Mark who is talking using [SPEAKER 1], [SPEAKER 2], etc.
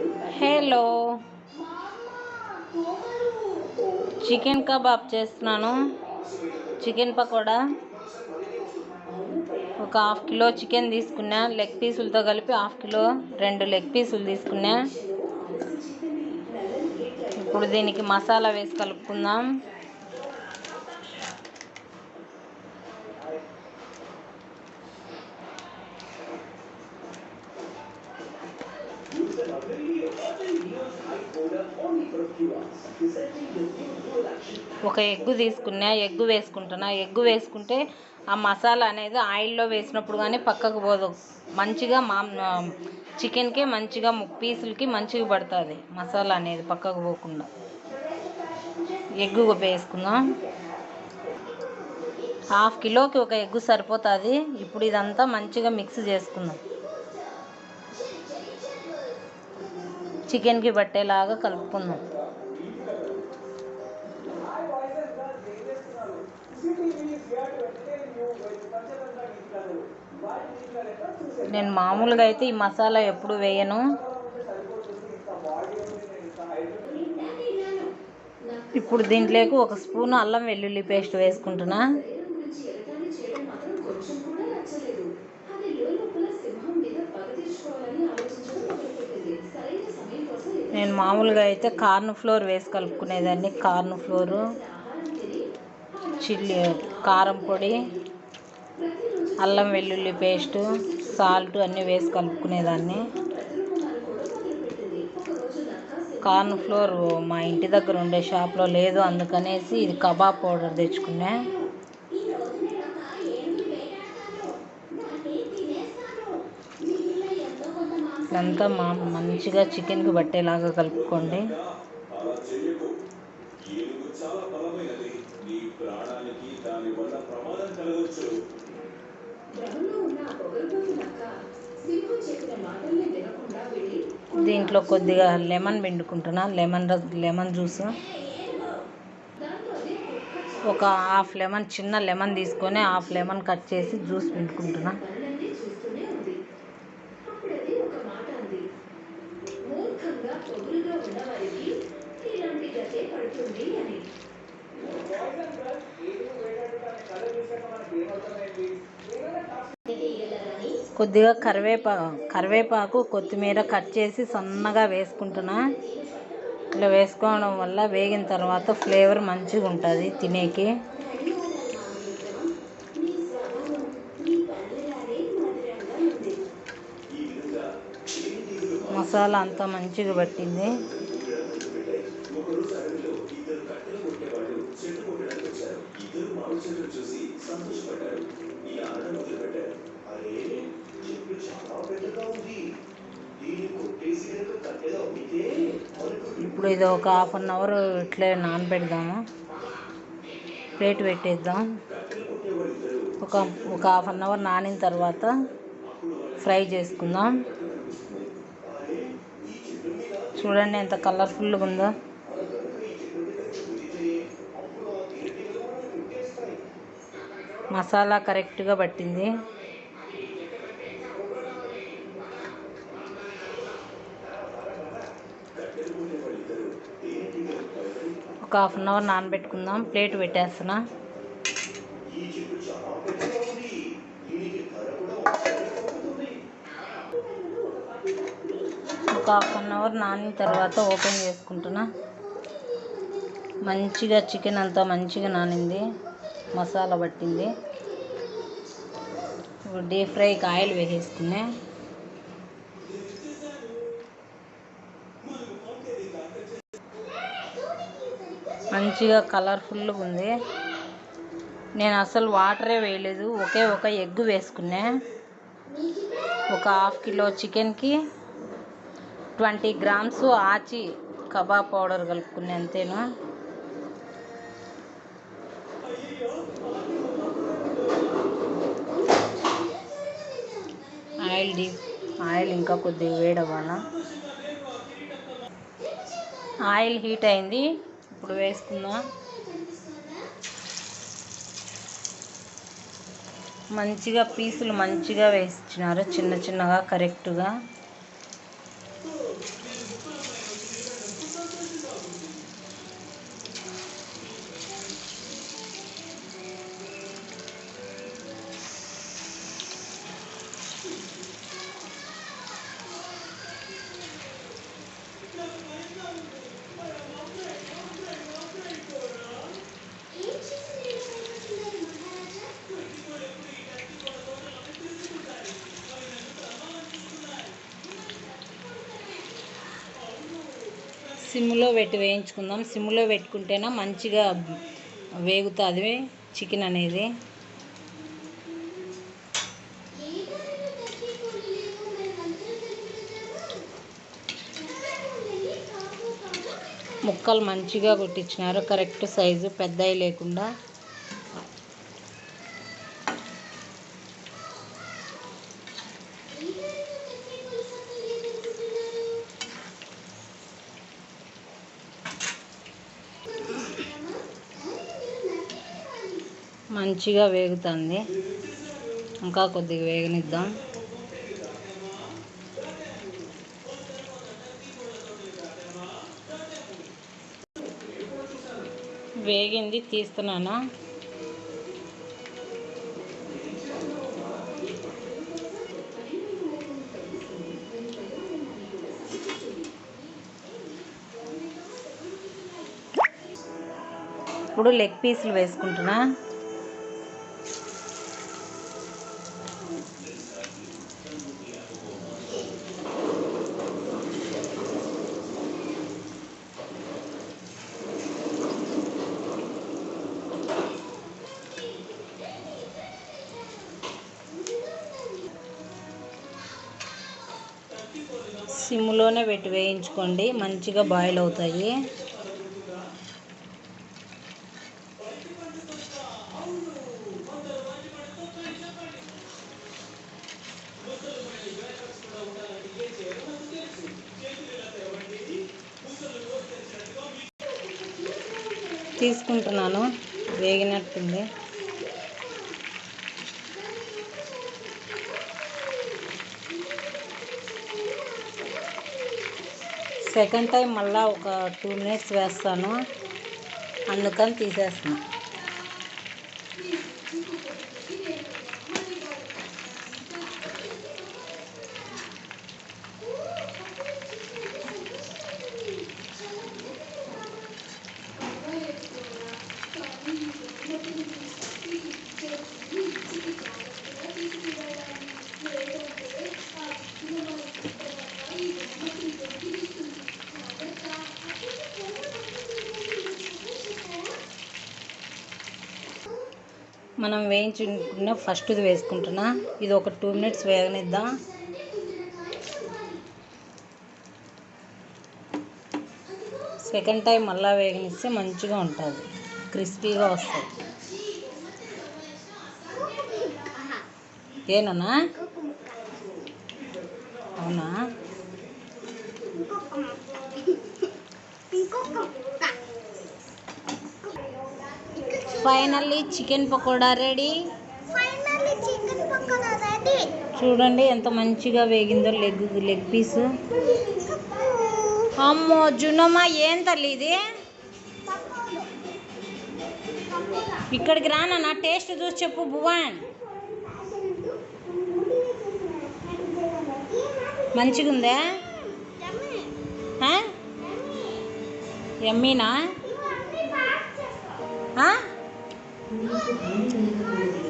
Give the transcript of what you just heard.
[SPEAKER 1] Hello. Chicken kebab చేస్తున్నాను. Chicken pakoda. ఒక half kilo chicken తీసుకున్నా. లెగ్ పీసులతో కలిపి హాఫ్ కిలో రెండు లెగ్ పీసులు తీసుకున్నా. ఇప్పుడు దీనికి మసాలా వేసి కలుపుకుందాం. ఒక ఎగ్గు తీసుకున్నా ఎగ్గు వేసుకుంటున్నా. ఎగ్గు వేసుకుంటే ఆ మసాలా అనేది ఆయిల్లో వేసినప్పుడు కానీ పక్కకు పోదు. మంచిగా మా చికెన్కే మంచిగా పీసులకి మంచిగా పడుతుంది మసాలా అనేది పక్కకు పోకుండా. ఎగ్గు వేసుకుందాం హాఫ్ కిలోకి ఒక ఎగ్గు సరిపోతుంది. ఇప్పుడు ఇదంతా మంచిగా మిక్స్ చేసుకుందాం. చికెన్కి పట్టేలాగా కలుపుకుందాం. నేను మామూలుగా అయితే ఈ మసాలా ఎప్పుడు వేయను. ఇప్పుడు దీంట్లోకి ఒక స్పూన్ అల్లం వెల్లుల్లి పేస్ట్ వేసుకుంటున్నా. నేను మామూలుగా అయితే కార్న్ ఫ్లోర్ వేసి కలుపుకునేదాన్ని. కార్న్ ఫ్లోరు చిల్లీ కారం పొడి. అల్లం వెల్లుల్లి పేస్టు సాల్ట్ అన్నీ వేసి కలుపుకునేదాన్ని. కార్న్ ఫ్లోర్ మా ఇంటి దగ్గర ఉండే షాప్లో లేదు అందుకనేసి ఇది కబాబ్ పౌడర్ తెచ్చుకున్నా. ఇదంతా మా మంచిగా చికెన్కి పట్టేలాగా కలుపుకోండి.
[SPEAKER 2] చాలా బలమైనది నీ ప్రాణానికి దాని వల్ల ప్రమాదం కలగవచ్చు
[SPEAKER 1] దీంట్లో కొద్దిగా లెమన్ పిండుకుంటున్నా. Lemon lemon juice. ఒక హాఫ్ లెమన్ చిన్న లెమన్ తీసుకొని హాఫ్ లెమన్ కట్ చేసి జ్యూస్ పిండుకుంటున్నా. కొద్దిగా కరివేపాకు కరివేపాకు కొత్తిమీర కట్ చేసి సన్నగా వేసుకుంటున్నా. ఇట్లా వేసుకోవడం వల్ల వేగిన తర్వాత ఫ్లేవర్ మంచిగా ఉంటుంది తినేకి. మసాలా అంతా మంచిగా పట్టింది.
[SPEAKER 2] అరే చెట్టు చాలా పెద్దగా ఉంది.
[SPEAKER 1] ఇప్పుడు ఇది ఒక హాఫ్ అన్ అవర్ ఇట్లే నానబెడదాము. ప్లేట్ పెట్టేద్దాం. ఒక ఒక హాఫ్ అన్ అవర్ నానిన తర్వాత ఫ్రై చేసుకుందాం. చూడండి ఎంత కలర్ఫుల్గా ఉందో. మసాలా కరెక్ట్గా పట్టింది. ఒక హాఫ్ అన్ అవర్ నానబెట్టుకుందాం. ప్లేట్ పెట్టేస్తున్నా. ఒక హాఫ్ అన్ అవర్ నానిన తర్వాత ఓపెన్ చేసుకుంటున్నా. మంచిగా చికెన్ అంతా మంచిగా నానింది. మసాలా పట్టింది. డీప్ ఫ్రైకి ఆయిల్ వేసేసుకున్నా మంచిగా కలర్ఫుల్గా ఉంది. నేను అసలు వాటరే వేయలేదు. ఒకే ఒక ఎగ్ వేసుకున్నా. ఒక హాఫ్ కిలో చికెన్కి twenty grams Aachi kebab powder కలుపుకున్నా అంతేను? ఆయిల్ డీప్ ఆయిల్ ఇంకా కొద్దిగా వేడవ్వాలా? ఆయిల్ హీట్ అయింది. ఇప్పుడు వేసుకుందాం మంచిగా పీసులు మంచిగా వేసినారు చిన్న చిన్నగా కరెక్ట్గా
[SPEAKER 3] సిమ్లో పెట్టి వేయించుకుందాం. సిమ్లో పెట్టుకుంటేనే మంచిగా వేగుతుంది చికెన్ అనేది. ముక్కలు మంచిగా కొట్టించినారు. కరెక్ట్ సైజు పెద్దవి లేకుండా. మంచిగా వేగుతుంది. ఇంకా కొద్దిగా వేగనిద్దాం. వేగింది తీస్తున్నాను? ఇప్పుడు లెగ్ పీసులు వేసుకుంటున్నా. సిమ్లోనే పెట్టి వేయించుకోండి. మంచిగా బాయిల్ అవుతాయి. తీసుకుంటున్నాను. వేగినట్టుంది. సెకండ్ టైం మళ్ళీ ఒక టూ మినిట్స్ వేస్తాను. అందుకని తీసేస్తున్నా. మనం వేయించుకున్న ఫస్ట్ది వేసుకుంటున్నా. ఇది ఒక టూ మినిట్స్ వేగనిద్దాం? సెకండ్ టైం మళ్ళీ వేగనిస్తే మంచిగా ఉంటుంది. క్రిస్పీగా వస్తుంది. ఏనా అవునా? ఫైనల్లీ చికెన్ పకోడా రెడీ చూడండి ఎంత మంచిగా వేగిందో లెగ్ లెగ్ పీసు అమ్మో జున్నమ్మ ఏం తల్లి ఇది? ఇక్కడికి రానా టేస్ట్ చూసి చెప్పు భువన్. 국민적 관리자에서 보여드립니다.